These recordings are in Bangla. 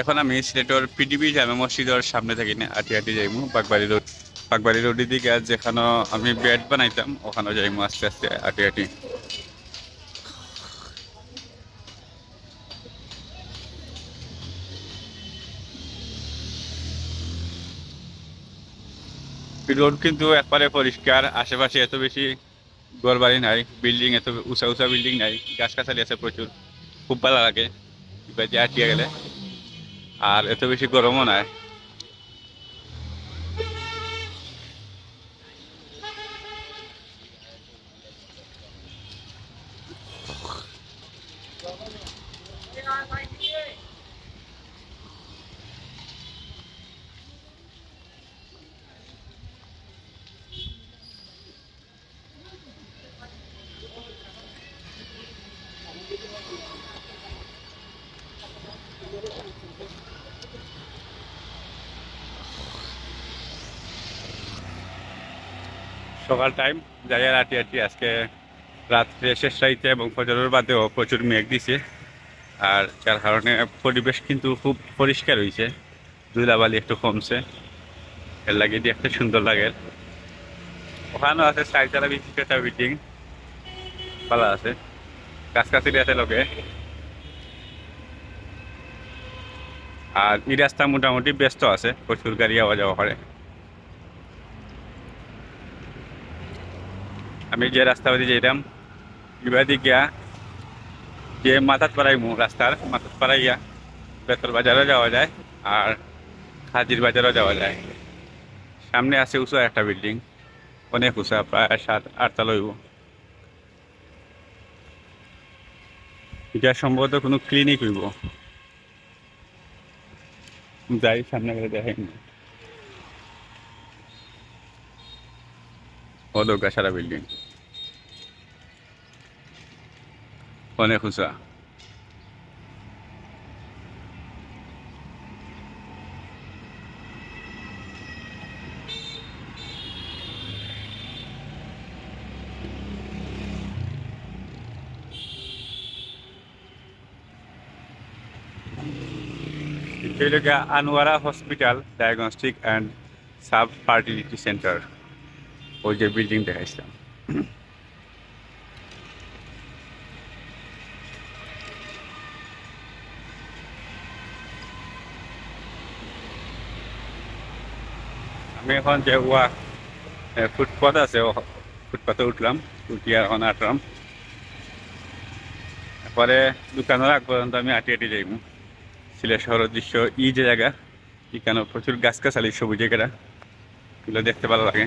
এখন আমি সিলেটর পিডিবি জামে মসজিদের সামনে থাকি না আটি আটি যাইমু, বাগবাড়ি রোড, বাগবাড়ি রোডের দিকে আজ যেখানে আমি বেড বানাইতাম, ওখানে যাইমু আস্তে আস্তে আটি আটি রোড কিন্তু একবারে পরিষ্কার, আশেপাশে এত বেশি ঘর বাড়ি নাই, বিল্ডিং এত উঁচা উঁচা বিল্ডিং নাই গাছ গাছালি আছে প্রচুর, খুব ভালো লাগে আটিয়া গেলে। আর এত বেশি গরমও নাই সকাল টাইম যাই আর আটি আটি আজকে রাত্রে শেষ রাইতে এবং ফজরের বাদেও প্রচুর মেঘ দিছে। আর যার কারণে পরিবেশ কিন্তু খুব পরিষ্কার হয়েছে ধুলাবালি একটু কমছে। এর লাগে একটা সুন্দর লাগে ওখানেও আছে বিশিষ্ট একটা বিল্ডিং ভালো আছে। গাছগাছালি আছে লোকে। আর এই রাস্তা মোটামুটি ব্যস্ত আছে। প্রচুর গাড়ি আওয়া যাওয়া করে। আমি যে রাস্তা দিয়ে যেতাম ইবাদি গিয়া যে মাথাত পাড়াইমু রাস্তার মাথাত পাড়াইয়া বেতর বাজারও যাওয়া যায় আর হাজির বাজারও যাওয়া যায়। সামনে আছে উঁচু একটা বিল্ডিং, অনেক উঁচা, প্রায় সাত, আটতলা হইব। এটা সম্ভবত কোনো ক্লিনিক হইব। যাই, সামনে গেলে দেখাই। অদৌকা সারা বিল্ডিং। অনেক উঁচা এটা Anowara hospital diagnostic and sub fertility centre ওই যে বিল্ডিং দেখাইছিলাম এখন যে ওয়া ফুটপাথ আছে ফুটপাথে উঠলাম উঠিয়ে এখন আটলাম। পরে দোকানের আগ পর্যন্ত আমি আটি আটি যাইব সিলেট শহরের দৃশ্য, ই যে জায়গা, এখানে প্রচুর গাছ গাছালি সবুজ জায়গাটা এগুলো দেখতে ভালো লাগে।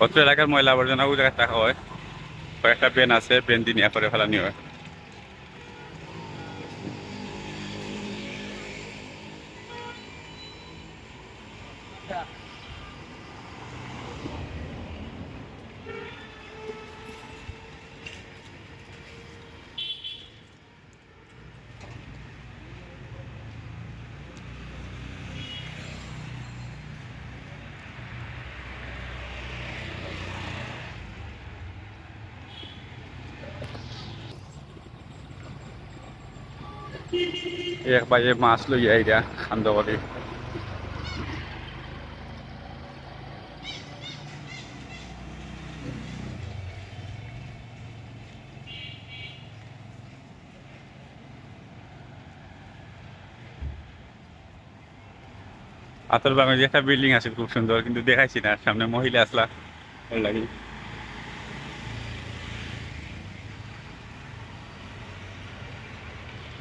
অত্র এলাকার ময়লা আবর্জনা ওই জায়গায় রাখা হয়। কয়েকটা পেন আছে পেন দিয়ে নিয়ে করে ফেলানি হয়। এক বাজে মাছ লই আইরা খান্দ করে আতর বাঙালি একটা বিল্ডিং আছে খুব সুন্দর, কিন্তু দেখাইছি না। সামনে মহিলা আসলা, ভালো লাগে।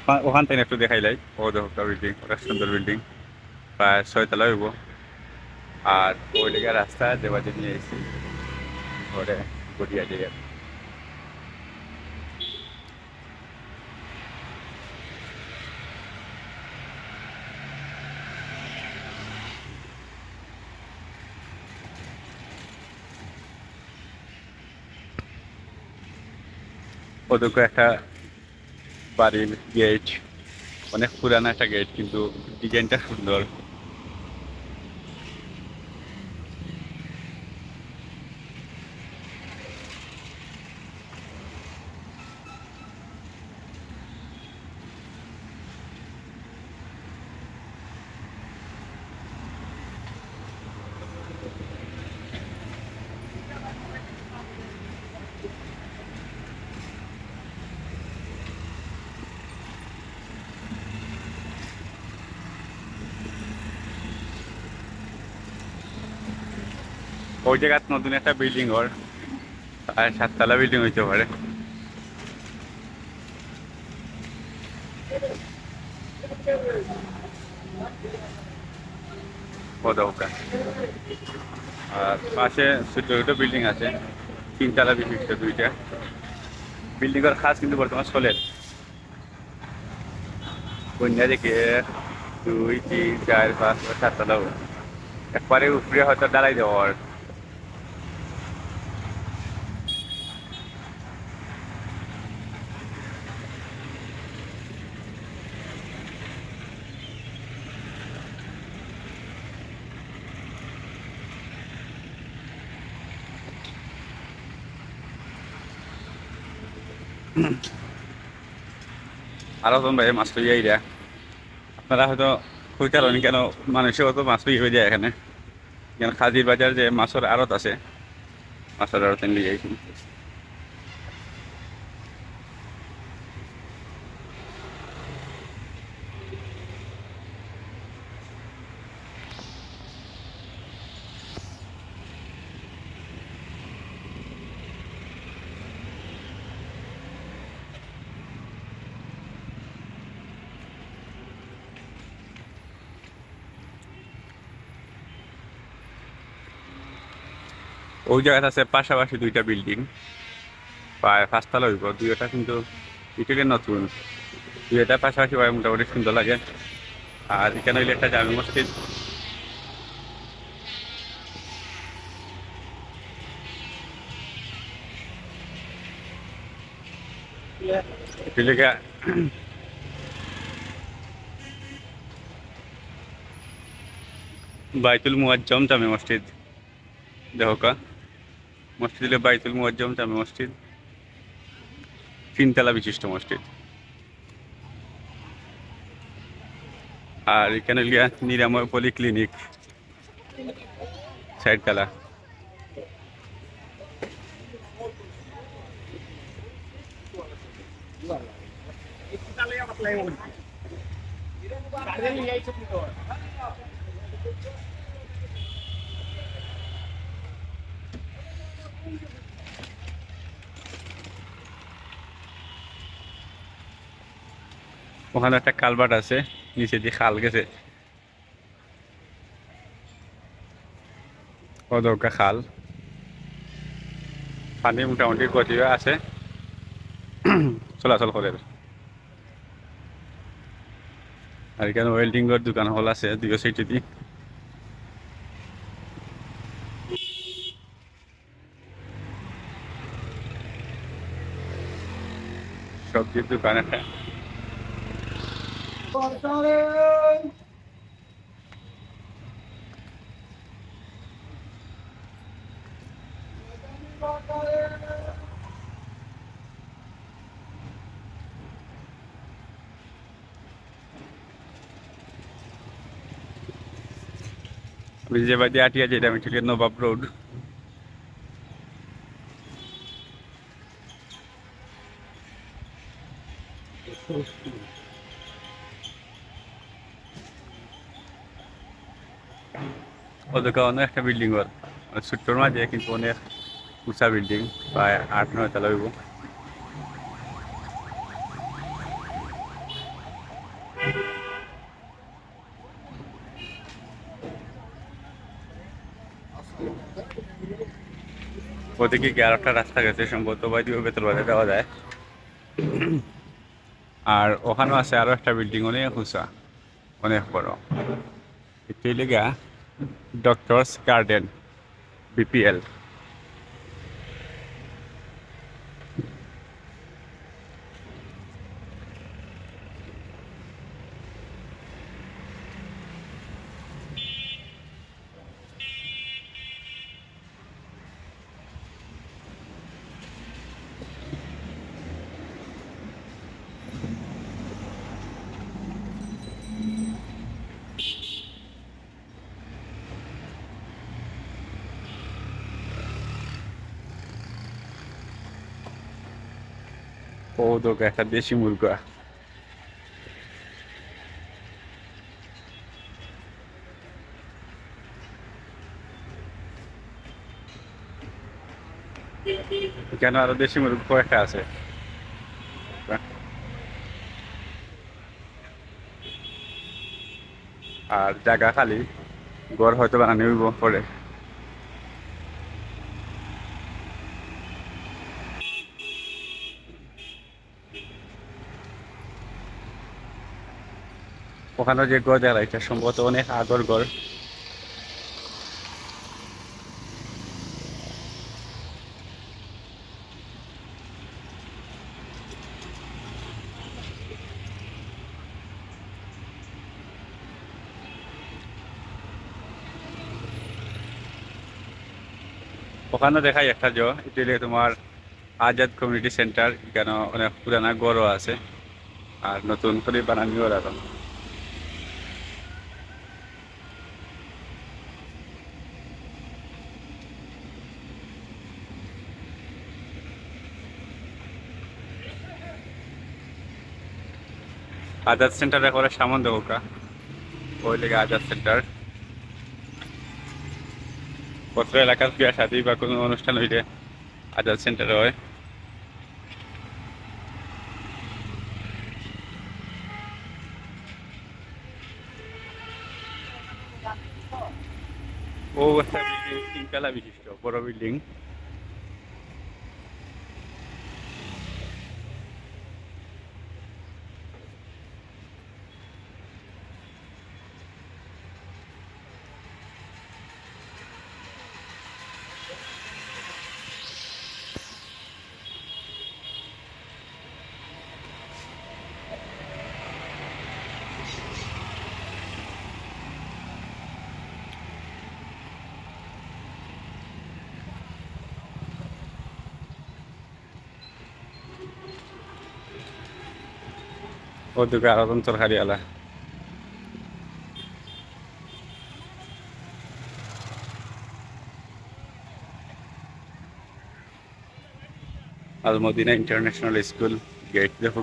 ওখান- থেকে একটু দেখাই লাই। ও দেখো বিল্ডিং ওটা সুন্দর বিল্ডিং প্রায় ছয়তলা হইব। আর ওই দিকে রাস্তা দেবাজে নিয়ে এসেছি, ওরে গড়িয়া যাই ওদিকে একটা বাড়ির গেট অনেক পুরানো একটা গেট কিন্তু ডিজাইনটা সুন্দর। ওই জায়গাত নতুন একটা বিল্ডিং ঘর। আর সাততলা বিল্ডিং হইতে পারে আর পাশে ছোট ছোট বিল্ডিং আছে। তিনতলা বিশিষ্ট দুইটা। বিল্ডিং এর খাস কিন্তু বর্তমান সোলের কন্যা দেখে দুই, তিন, চার, পাঁচ সাততলা। একবারে উপরে হয়তো দাঁড়াই দেওয়ার আরও তোমরা ভাই, মাছ লইয়া ইরা আপনারা হয়তো কইতে পারেন কেন মানুষের তো মাছ হয়ে যায় এখানে। কেন খাজির বাজার যে মাছের আড়ত আছে, মাছের আড়ত নিয়ে আইছি ওই জায়গাতে আছে পাশাপাশি দুইটা বিল্ডিং প্রায় পাঁচতলা হইব, দুইটা কিন্তু ইটাকে নতুন। দুইটা পাশাপাশি প্রায় মোটামুটি সুন্দর লাগে। আর এখানে হইলে একটা জামি মসজিদ। বাইতুল মুয়াজ্জম জামে মসজিদ। দেখো কা। মসজিদ হলো বাইতুল মুয়াজ্জম জামে মসজিদ, তিনতলা বিশিষ্ট মসজিদ। আর এখানে লিয়া নিরাময় পলি ক্লিনিক সাইড তলা ওখানে একটা কালভার্ট আছে, নিচে দিয়ে খাল গেছে। অদৌকা খাল। পানি মোটামুটি গতিও আছে। চলাচল করে। আর এখানে ওয়েল্ডিংয়ের দোকান হল আছে দুইও সাইডে সবজির দোকান একটা। যে বাড়ি আটিয়া যেটা আমি ঠিক নবাব রোড। ওদিকে অনেক একটা বিল্ডিং ওর ছোট্টর মাঝে, কিন্তু অনেক উঁচা বিল্ডিং প্রায় আট নয় তলা হইব। ওদিকে কি রাস্তা গেছে, সম্ভবত বাইদিও ভেতর বাজে দেওয়া যায়। আর ওখানেও আছে আরও একটা বিল্ডিং অনেক উঁচা, অনেক বড়। এটি লেগা Doctor's Garden, BPL. ও দেখো একটা দেশি মুরগা। কেন আরও দেশি মুরগ কয়েকটা আছে? আর জায়গা খালি গড় হয়তো বানানো হইব পরে। ওখানে যে গড় দেখা সম্ভবত অনেক আগর গড় ওখানে দেখাই একটা জ, এটা তোমার আজাদ কমিউনিটি সেন্টার, এখানে অনেক পুরানা গড়ও আছে, আর নতুন করে বানানিও রাখা আজাদ সেন্টারে করে সামন দেবো কা ওই লেগে আজাদ সেন্টার। পত্র এলাকার বিয়া শাদী বা কোনো অনুষ্ঠান হইলে আজাদ সেন্টারে হয়। ও একটা বিল্ডিং তিনতলা বিশিষ্ট, বড় বিল্ডিং। ওদিকে আরও তরকারি আলা। আলমদিনা ইন্টারন্যাশনাল স্কুল গেট দেখো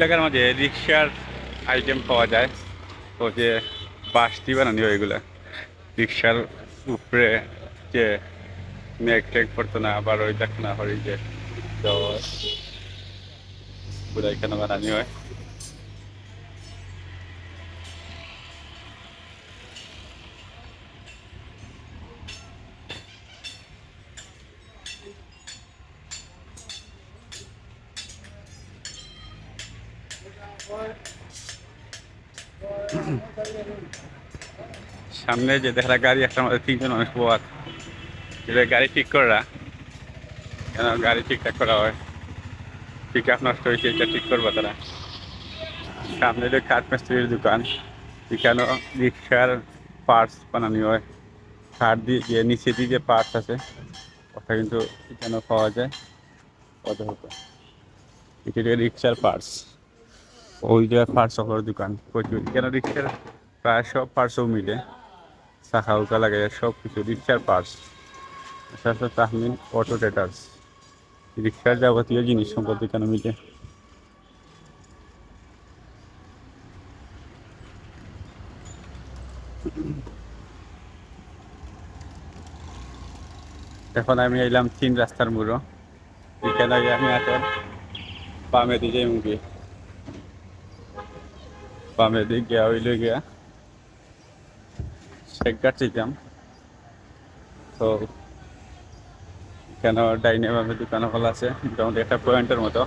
জায়গার মাঝে রিক্সার আইটেম পাওয়া যায়। তো যে বাসটি বানানি হয় এগুলা। রিক্সার উপরে যে মেঘ টেক পড়তো না, আবার ওই দেখ না হরি যে তো এখানে বানানি হয়। সামনে যে দেখা গাড়ি একটা আমাদের তিনজন মানুষ পোয়াত যেটা গাড়ি ঠিক করা, কেন গাড়ি ঠিকঠাক করা হয়? পিক আপ নষ্ট হয়েছে এটা ঠিক করব তারা। সামনে যে কাঠ মিস্ত্রির দোকান এখানেও রিক্সার পার্টস বানানো হয়। কাঠ দিয়ে যে নিচে দিয়ে যে পার্টস আছে, ওটা কিন্তু এখানেও পাওয়া যায়। কত হতো। এটা রিক্সার পার্টস ওই জায়গায় পার্টস সকলের দোকান প্রচুর। কেন রিক্সার প্রায় সব পার্টসও মিলে। শাখা উকা লাগে সব কিছু রিক্সার পার্টস সাথে তাহমিন অটো ট্রেটার্স রিক্সার যাবতীয় জিনিস সম্পদ এখানে মিলে এখন আমি এলাম তিন রাস্তার মুড়ো। এখানে আমি এখন বামে দিকে মুখে বামে দিক গিয়া হইলে গিয়া চিতাম তো, কেন ডাইনে বামে দোকান খোলা আছে মোটামুটি একটা পয়েন্টের মতো।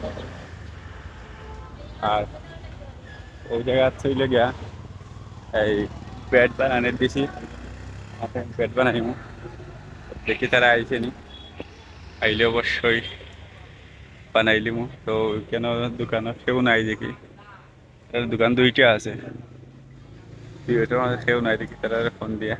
আর ওই জায়গা চলে গিয়া এই বেড বানানোর দিছি বেড বানাইমু। দেখি তারা আইছে নি। আইলে অবশ্যই বানাইলিমু তো কেন দোকানত কেউ নাই দেখি। তার দোকান দুইটা আছে। দুইটার মাঝে কেউ নাই দেখি তারা ফোন দিয়া